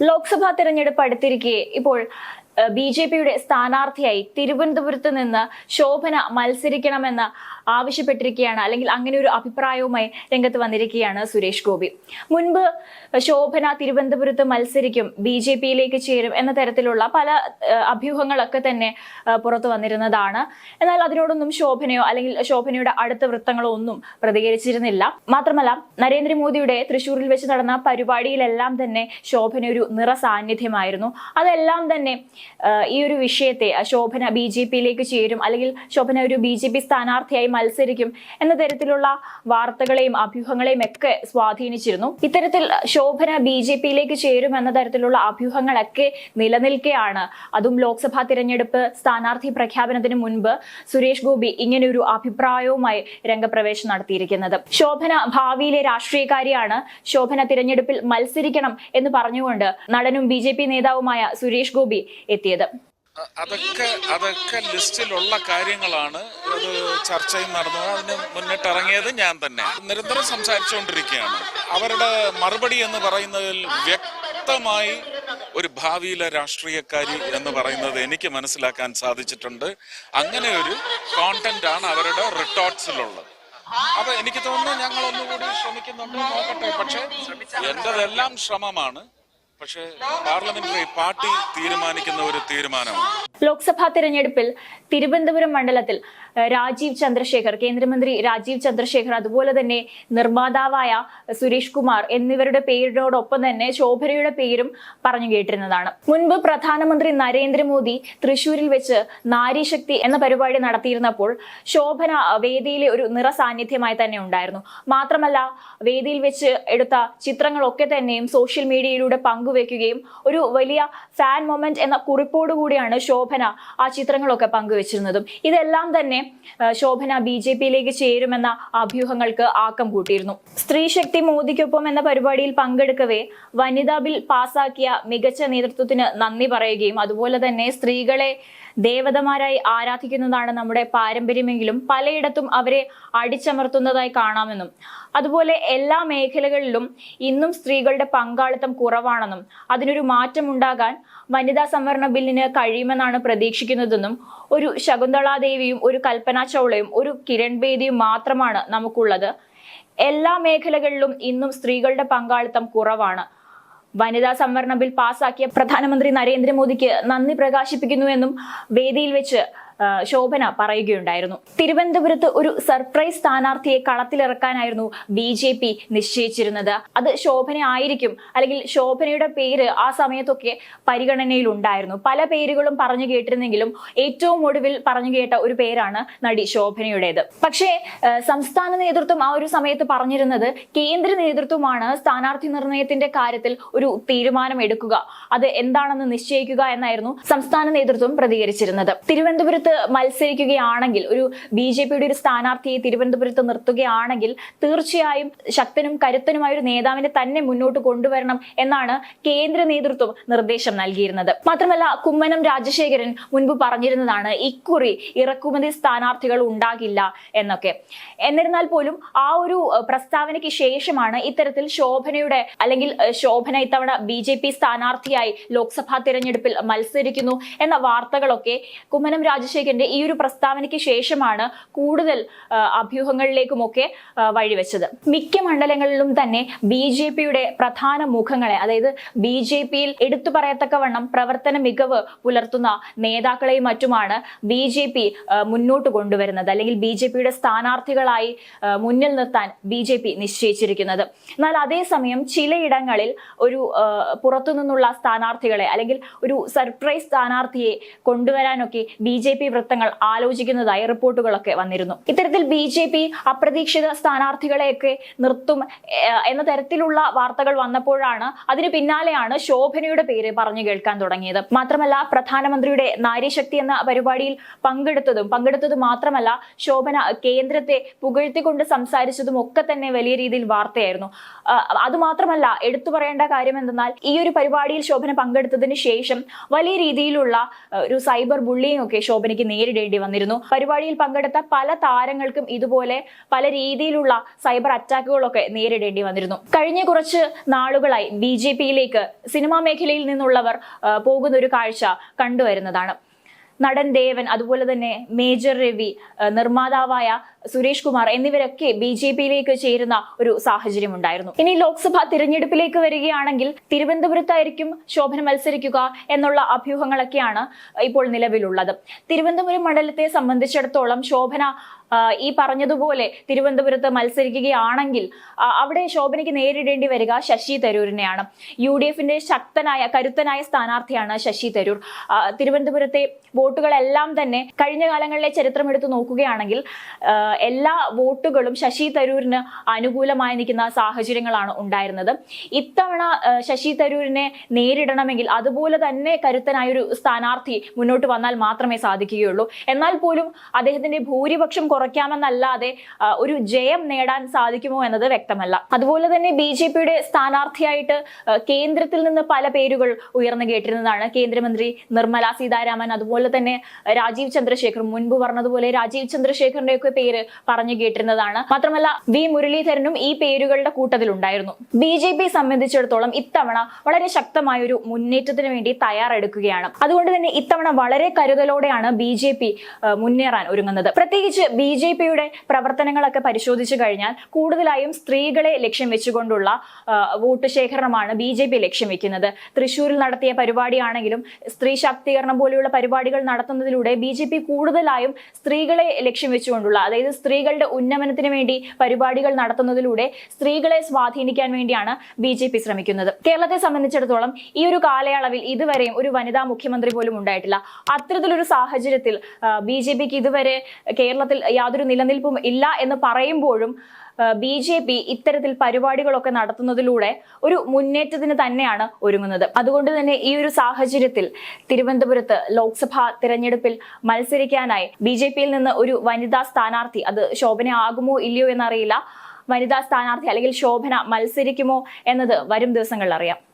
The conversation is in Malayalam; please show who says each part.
Speaker 1: ലോക്സഭാ തെരഞ്ഞെടുപ്പ് അടുത്തിരിക്കെ. ഇപ്പോൾ ബി ജെ പിയുടെ സ്ഥാനാർത്ഥിയായി തിരുവനന്തപുരത്ത് നിന്ന് ശോഭന മത്സരിക്കണമെന്ന് ആവശ്യപ്പെട്ടിരിക്കുകയാണ്. അല്ലെങ്കിൽ അങ്ങനെ ഒരു അഭിപ്രായവുമായി രംഗത്ത് വന്നിരിക്കുകയാണ് സുരേഷ് ഗോപി. മുൻപ് ശോഭന തിരുവനന്തപുരത്ത് മത്സരിക്കും ബി ജെ പിയിലേക്ക് ചേരും എന്ന തരത്തിലുള്ള പല അഭ്യൂഹങ്ങളൊക്കെ തന്നെ പുറത്തു വന്നിരുന്നതാണ്. എന്നാൽ അതിനോടൊന്നും ശോഭനയോ അല്ലെങ്കിൽ ശോഭനയുടെ അടുത്ത വൃത്തങ്ങളോ ഒന്നും പ്രതികരിച്ചിരുന്നില്ല. മാത്രമല്ല നരേന്ദ്രമോദിയുടെ തൃശൂരിൽ വെച്ച് നടന്ന പരിപാടിയിലെല്ലാം തന്നെ ശോഭന ഒരു നിറ സാന്നിധ്യമായിരുന്നു അതെല്ലാം തന്നെ ഈ ഒരു വിഷയത്തെ ശോഭന ബി ജെ പിയിലേക്ക് ചേരും അല്ലെങ്കിൽ ശോഭന ഒരു ബി ജെ പി സ്ഥാനാർത്ഥിയായി മത്സരിക്കും എന്ന തരത്തിലുള്ള വാർത്തകളെയും അഭ്യൂഹങ്ങളെയും ഒക്കെ സ്വാധീനിച്ചിരുന്നു. ഇത്തരത്തിൽ ശോഭന ബി ജെ പിയിലേക്ക് ചേരും എന്ന തരത്തിലുള്ള അഭ്യൂഹങ്ങളൊക്കെ നിലനിൽക്കെയാണ്. അതും ലോക്സഭാ തിരഞ്ഞെടുപ്പ് സ്ഥാനാർത്ഥി പ്രഖ്യാപനത്തിന് മുൻപ് സുരേഷ് ഗോപി ഇങ്ങനെയൊരു അഭിപ്രായവുമായി രംഗപ്രവേശം നടത്തിയിരിക്കുന്നത്. ശോഭന ഭാവിയിലെ രാഷ്ട്രീയക്കാരിയാണ്. ശോഭന തിരഞ്ഞെടുപ്പിൽ മത്സരിക്കണം എന്ന് പറഞ്ഞുകൊണ്ട് നടനും ബി നേതാവുമായ സുരേഷ് ഗോപി എത്തിയത്.
Speaker 2: അതൊക്കെ അതൊക്കെ ലിസ്റ്റിലുള്ള കാര്യങ്ങളാണ് അത് ചർച്ചയും നടന്നത്. അതിന് മുന്നിട്ടിറങ്ങിയത് ഞാൻ തന്നെ. നിരന്തരം സംസാരിച്ചുകൊണ്ടിരിക്കുകയാണ്. അവരുടെ മറുപടി എന്ന് പറയുന്നതിൽ വ്യക്തമായി ഒരു ഭാവിയിലെ രാഷ്ട്രീയക്കാരി എന്ന് പറയുന്നത് എനിക്ക് മനസ്സിലാക്കാൻ സാധിച്ചിട്ടുണ്ട്. അങ്ങനെ ഒരു കോണ്ടന്റ് ആണ് അവരുടെ റിട്ടോർട്സിലുള്ളത് അപ്പൊ എനിക്ക് തോന്നുന്നു ഞങ്ങൾ ഒന്നുകൂടി ശ്രമിക്കുന്നുണ്ട് നോക്കട്ടെ. പക്ഷെ എന്റെതെല്ലാം ശ്രമമാണ് പക്ഷെ പാർലമെന്ററി പാർട്ടി തീരുമാനിക്കുന്ന ഒരു തീരുമാനമാണ്.
Speaker 1: ലോക്സഭാ തിരഞ്ഞെടുപ്പിൽ തിരുവനന്തപുരം മണ്ഡലത്തിൽ രാജീവ് ചന്ദ്രശേഖർ കേന്ദ്രമന്ത്രി രാജീവ് ചന്ദ്രശേഖർ അതുപോലെ തന്നെ നിർമ്മാതാവായ സുരേഷ് കുമാർ എന്നിവരുടെ പേരിനോടൊപ്പം തന്നെ ശോഭനയുടെ പേരും പറഞ്ഞു കേട്ടിരുന്നതാണ്. മുൻപ് പ്രധാനമന്ത്രി നരേന്ദ്രമോദി തൃശൂരിൽ വെച്ച് നാരീശക്തി എന്ന പരിപാടി നടത്തിയിരുന്നപ്പോൾ ശോഭന വേദിയിലെ ഒരു നിറ സാന്നിധ്യമായി തന്നെ ഉണ്ടായിരുന്നു. മാത്രമല്ല വേദിയിൽ വെച്ച് എടുത്ത ചിത്രങ്ങളൊക്കെ തന്നെയും സോഷ്യൽ മീഡിയയിലൂടെ പങ്കുവെക്കുകയും ഒരു വലിയ ഫാൻ മൊമെന്റ് എന്ന കുറിപ്പോടുകൂടിയാണ് ശോഭന ആ ചിത്രങ്ങളൊക്കെ പങ്കുവച്ചിരുന്നതും ഇതെല്ലാം തന്നെ ശോഭന ബി ജെ പിയിലേക്ക് ചേരുമെന്ന അഭ്യൂഹങ്ങൾക്ക് ആക്കം കൂട്ടിയിരുന്നു. സ്ത്രീ ശക്തി മോദിക്കൊപ്പം എന്ന പരിപാടിയിൽ പങ്കെടുക്കവേ വനിതാ ബിൽ പാസാക്കിയ മികച്ച നേതൃത്വത്തിന് നന്ദി പറയുകയും അതുപോലെ തന്നെ സ്ത്രീകളെ ദേവതമാരായി ആരാധിക്കുന്നതാണ് നമ്മുടെ പാരമ്പര്യമെങ്കിലും പലയിടത്തും അവരെ അടിച്ചമർത്തുന്നതായി കാണാമെന്നും അതുപോലെ എല്ലാ മേഖലകളിലും ഇന്നും സ്ത്രീകളുടെ പങ്കാളിത്തം കുറവാണെന്നും അതിനൊരു മാറ്റമുണ്ടാകാൻ വനിതാ സംവരണ ബില്ലിന് കഴിയുമെന്നാണ് പ്രതീക്ഷിക്കുന്നതെന്നും ഒരു ശകുന്തളാദേവിയും ഒരു കൽപ്പന ചൗളയും ഒരു കിരൺ ബേദിയും മാത്രമാണ് നമുക്കുള്ളത്. എല്ലാ മേഖലകളിലും ഇന്നും സ്ത്രീകളുടെ പങ്കാളിത്തം കുറവാണ്. വനിതാ സംവരണ ബിൽ പാസാക്കിയ പ്രധാനമന്ത്രി നരേന്ദ്രമോദിക്ക് നന്ദി പ്രകാശിപ്പിക്കുന്നുവെന്നും വേദിയിൽ വെച്ച് ശോഭന പറയുകയുണ്ടായിരുന്നു. തിരുവനന്തപുരത്ത് ഒരു സർപ്രൈസ് സ്ഥാനാർത്ഥിയെ കളത്തിലിറക്കാനായിരുന്നു ബി ജെ പി നിശ്ചയിച്ചിരുന്നത്. അത് ശോഭന ആയിരിക്കും. അല്ലെങ്കിൽ ശോഭനയുടെ പേര് ആ സമയത്തൊക്കെ പരിഗണനയിൽ ഉണ്ടായിരുന്നു പല പേരുകളും പറഞ്ഞു കേട്ടിരുന്നെങ്കിലും ഏറ്റവും ഒടുവിൽ പറഞ്ഞു കേട്ട ഒരു പേരാണ് നടി ശോഭനയുടേത്. പക്ഷേ സംസ്ഥാന നേതൃത്വം ആ ഒരു സമയത്ത് പറഞ്ഞിരുന്നത് കേന്ദ്ര നേതൃത്വമാണ് സ്ഥാനാർത്ഥി നിർണയത്തിന്റെ കാര്യത്തിൽ ഒരു തീരുമാനം എടുക്കുക അത് എന്താണെന്ന് നിശ്ചയിക്കുക എന്നായിരുന്നു സംസ്ഥാന നേതൃത്വം പ്രതികരിച്ചിരുന്നത്. തിരുവനന്തപുരത്ത് മത്സരിക്കുകയാണെങ്കിൽ ഒരു ബി ജെ പിയുടെ ഒരു സ്ഥാനാർത്ഥിയെ തിരുവനന്തപുരത്ത് നിർത്തുകയാണെങ്കിൽ തീർച്ചയായും ശക്തനും കരുത്തനുമായ ഒരു നേതാവിനെ തന്നെ മുന്നോട്ട് കൊണ്ടുവരണം എന്നാണ് കേന്ദ്ര നേതൃത്വം നിർദ്ദേശം നൽകിയിരുന്നത്. മാത്രമല്ല കുമ്മനം രാജശേഖരൻ മുൻപ് പറഞ്ഞിരുന്നതാണ് ഇക്കുറി ഇറക്കുമതി സ്ഥാനാർത്ഥികൾ ഉണ്ടാകില്ല എന്നൊക്കെ. എന്നിരുന്നാൽ പോലും ആ ഒരു പ്രസ്താവനയ്ക്ക് ശേഷമാണ് ഇത്തരത്തിൽ ശോഭനയുടെ അല്ലെങ്കിൽ ശോഭന ഇത്തവണ ബി ജെ പി സ്ഥാനാർത്ഥിയായി ലോക്സഭാ തിരഞ്ഞെടുപ്പിൽ മത്സരിക്കുന്നു എന്ന വാർത്തകളൊക്കെ കുമ്മനം രാജശേഖരന്റെ ഈ ഒരു പ്രസ്താവനയ്ക്ക് ശേഷമാണ് കൂടുതൽ അഭ്യൂഹങ്ങളിലേക്കുമൊക്കെ വഴിവെച്ചത്. മിക്ക മണ്ഡലങ്ങളിലും തന്നെ ബി ജെ പിയുടെ പ്രധാന മുഖങ്ങളെ അതായത് ബി ജെ പിയിൽ എടുത്തു പറയത്തക്കവണ്ണം പ്രവർത്തന മികവ് പുലർത്തുന്ന നേതാക്കളെയും മറ്റുമാണ് ബി ജെ പി മുന്നോട്ട് കൊണ്ടുവരുന്നത്. അല്ലെങ്കിൽ ബി ജെ പിയുടെ സ്ഥാനാർത്ഥികളായി മുന്നിൽ നിർത്താൻ ബി ജെ പി നിശ്ചയിച്ചിരിക്കുന്നത്. എന്നാൽ അതേസമയം ചിലയിടങ്ങളിൽ ഒരു പുറത്തു പുറത്തുനിന്നുള്ള സ്ഥാനാർത്ഥികളെ അല്ലെങ്കിൽ ഒരു സർപ്രൈസ് സ്ഥാനാർത്ഥിയെ കൊണ്ടുവരാനൊക്കെ ബി ജെ പി വൃത്തങ്ങൾ ആലോചിക്കുന്നതായി റിപ്പോർട്ടുകളൊക്കെ വന്നിരുന്നു. ഇത്തരത്തിൽ ബി ജെ പി അപ്രതീക്ഷിത സ്ഥാനാർത്ഥികളെയൊക്കെ നിർത്തും എന്ന തരത്തിലുള്ള വാർത്തകൾ വന്നപ്പോഴാണ് അതിന് പിന്നാലെയാണ് ശോഭനയുടെ പേര് പറഞ്ഞു കേൾക്കാൻ തുടങ്ങിയത്. മാത്രമല്ല പ്രധാനമന്ത്രിയുടെ നാരീശക്തി എന്ന പരിപാടിയിൽ പങ്കെടുത്തതും പങ്കെടുത്തത് മാത്രമല്ല ശോഭന കേന്ദ്രത്തെ പുകഴ്ത്തിക്കൊണ്ട് സംസാരിച്ചതും ഒക്കെ തന്നെ വലിയ രീതിയിൽ വാർത്തയായിരുന്നു. അതുമാത്രമല്ല അത് മാത്രമല്ല എടുത്തു പറയേണ്ട കാര്യം എന്തെന്നാൽ ഈ ഒരു പരിപാടിയിൽ ശോഭന പങ്കെടുത്തതിന് ശേഷം വലിയ രീതിയിലുള്ള ഒരു സൈബർ ബുള്ളിങ് ഒക്കെ ശോഭനയ്ക്ക് ശോഭനയ്ക്ക് നേരിടേണ്ടി വന്നിരുന്നു. പരിപാടിയിൽ പങ്കെടുത്ത പല താരങ്ങൾക്കും ഇതുപോലെ പല രീതിയിലുള്ള സൈബർ അറ്റാക്കുകളൊക്കെ നേരിടേണ്ടി വന്നിരുന്നു. കഴിഞ്ഞ കുറച്ച് നാളുകളായി ബി ജെ പിയിലേക്ക് സിനിമാ മേഖലയിൽ നിന്നുള്ളവർ പോകുന്ന ഒരു കാഴ്ച കണ്ടുവരുന്നതാണ്. നടൻ ദേവൻ അതുപോലെ തന്നെ മേജർ രവി നിർമ്മാതാവായ സുരേഷ് കുമാർ എന്നിവരൊക്കെ ബി ജെ പിയിലേക്ക് ചേരുന്ന ഒരു സാഹചര്യം ഉണ്ടായിരുന്നു ഇനി ലോക്സഭാ തിരഞ്ഞെടുപ്പിലേക്ക് വരികയാണെങ്കിൽ തിരുവനന്തപുരത്തായിരിക്കും ശോഭന മത്സരിക്കുക എന്നുള്ള അഭ്യൂഹങ്ങളൊക്കെയാണ് ഇപ്പോൾ നിലവിലുള്ളത്. തിരുവനന്തപുരം മണ്ഡലത്തെ സംബന്ധിച്ചിടത്തോളം ശോഭന ഈ പറഞ്ഞതുപോലെ തിരുവനന്തപുരത്ത് മത്സരിക്കുകയാണെങ്കിൽ അവിടെ ശോഭനയ്ക്ക് നേരിടേണ്ടി വരിക ശശി തരൂരിനെയാണ്. യു ഡി എഫിന്റെ ശക്തനായ കരുത്തനായ സ്ഥാനാർത്ഥിയാണ് ശശി തരൂർ. തിരുവനന്തപുരത്തെ തിരുവനന്തപുരത്തെ വോട്ടുകളെല്ലാം തന്നെ കഴിഞ്ഞ കാലങ്ങളിലെ ചരിത്രം എടുത്തു നോക്കുകയാണെങ്കിൽ എല്ലാ വോട്ടുകളും ശശി തരൂരിന് അനുകൂലമായി നിൽക്കുന്ന സാഹചര്യങ്ങളാണ് ഉണ്ടായിരുന്നത്. ഇത്തവണ ശശി തരൂരിനെ നേരിടണമെങ്കിൽ അതുപോലെ തന്നെ കരുത്തനായ ഒരു സ്ഥാനാർത്ഥി മുന്നോട്ട് വന്നാൽ മാത്രമേ സാധിക്കുകയുള്ളൂ. എന്നാൽ പോലും അദ്ദേഹത്തിന്റെ ഭൂരിപക്ഷം കുറയ്ക്കാമെന്നല്ലാതെ ഒരു ജയം നേടാൻ സാധിക്കുമോ എന്നത് വ്യക്തമല്ല. അതുപോലെ തന്നെ ബി ജെ പിയുടെ സ്ഥാനാർത്ഥിയായിട്ട് കേന്ദ്രത്തിൽ നിന്ന് പല പേരുകൾ ഉയർന്നു കേട്ടിരുന്നതാണ് കേന്ദ്രമന്ത്രി നിർമ്മല സീതാരാമൻ. അതുപോലെ തന്നെ രാജീവ് ചന്ദ്രശേഖർ മുൻപ് പറഞ്ഞതുപോലെ രാജീവ് ചന്ദ്രശേഖറിന്റെ ഒക്കെ പേര് പറഞ്ഞു കേട്ടിരുന്നതാണ്. മാത്രമല്ല വി മുരളീധരനും ഈ പേരുകളുടെ കൂട്ടത്തിലുണ്ടായിരുന്നു. ബി ജെ പി സംബന്ധിച്ചിടത്തോളം ഇത്തവണ വളരെ ശക്തമായ ഒരു മുന്നേറ്റത്തിന് വേണ്ടി തയ്യാറെടുക്കുകയാണ്. അതുകൊണ്ട് തന്നെ ഇത്തവണ വളരെ കരുതലോടെയാണ് ബി ജെ പി മുന്നേറാൻ ഒരുങ്ങുന്നത്. പ്രത്യേകിച്ച് ബി ജെ പിയുടെ പ്രവർത്തനങ്ങളൊക്കെ പരിശോധിച്ചു കഴിഞ്ഞാൽ കൂടുതലായും സ്ത്രീകളെ ലക്ഷ്യം വെച്ചുകൊണ്ടുള്ള വോട്ട് ശേഖരണമാണ് ബി ജെ പി ലക്ഷ്യം വെക്കുന്നത്. തൃശൂരിൽ നടത്തിയ പരിപാടിയാണെങ്കിലും സ്ത്രീ ശാക്തീകരണം പോലെയുള്ള പരിപാടികൾ നടത്തുന്നതിലൂടെ ബി ജെ പി കൂടുതലായും സ്ത്രീകളെ ലക്ഷ്യം വെച്ചുകൊണ്ടുള്ള അതായത് സ്ത്രീകളുടെ ഉന്നമനത്തിന് വേണ്ടി പരിപാടികൾ നടത്തുന്നതിലൂടെ സ്ത്രീകളെ സ്വാധീനിക്കാൻ വേണ്ടിയാണ് ബി ജെ പി ശ്രമിക്കുന്നത്. കേരളത്തെ സംബന്ധിച്ചിടത്തോളം ഈ ഒരു കാലയളവിൽ ഇതുവരെയും ഒരു വനിതാ മുഖ്യമന്ത്രി പോലും ഉണ്ടായിട്ടില്ല. അത്തരത്തിലൊരു സാഹചര്യത്തിൽ ബി ജെ പിക്ക് ഇതുവരെ കേരളത്തിൽ യാതൊരു നിലനിൽപ്പും ഇല്ല എന്ന് പറയുമ്പോഴും ബി ജെ പി ഇത്തരത്തിൽ പരിപാടികളൊക്കെ നടത്തുന്നതിലൂടെ ഒരു മുന്നേറ്റത്തിന് തന്നെയാണ് ഒരുങ്ങുന്നത്. അതുകൊണ്ട് തന്നെ ഈ ഒരു സാഹചര്യത്തിൽ തിരുവനന്തപുരത്ത് ലോക്സഭാ തിരഞ്ഞെടുപ്പിൽ മത്സരിക്കാനായി ബി ജെ പിയിൽ നിന്ന് ഒരു വനിതാ സ്ഥാനാർത്ഥി അത് ശോഭന ആകുമോ ഇല്ലയോ എന്നറിയില്ല. വനിതാ സ്ഥാനാർത്ഥി അല്ലെങ്കിൽ ശോഭന മത്സരിക്കുമോ എന്നത് വരും ദിവസങ്ങളിൽ അറിയാം.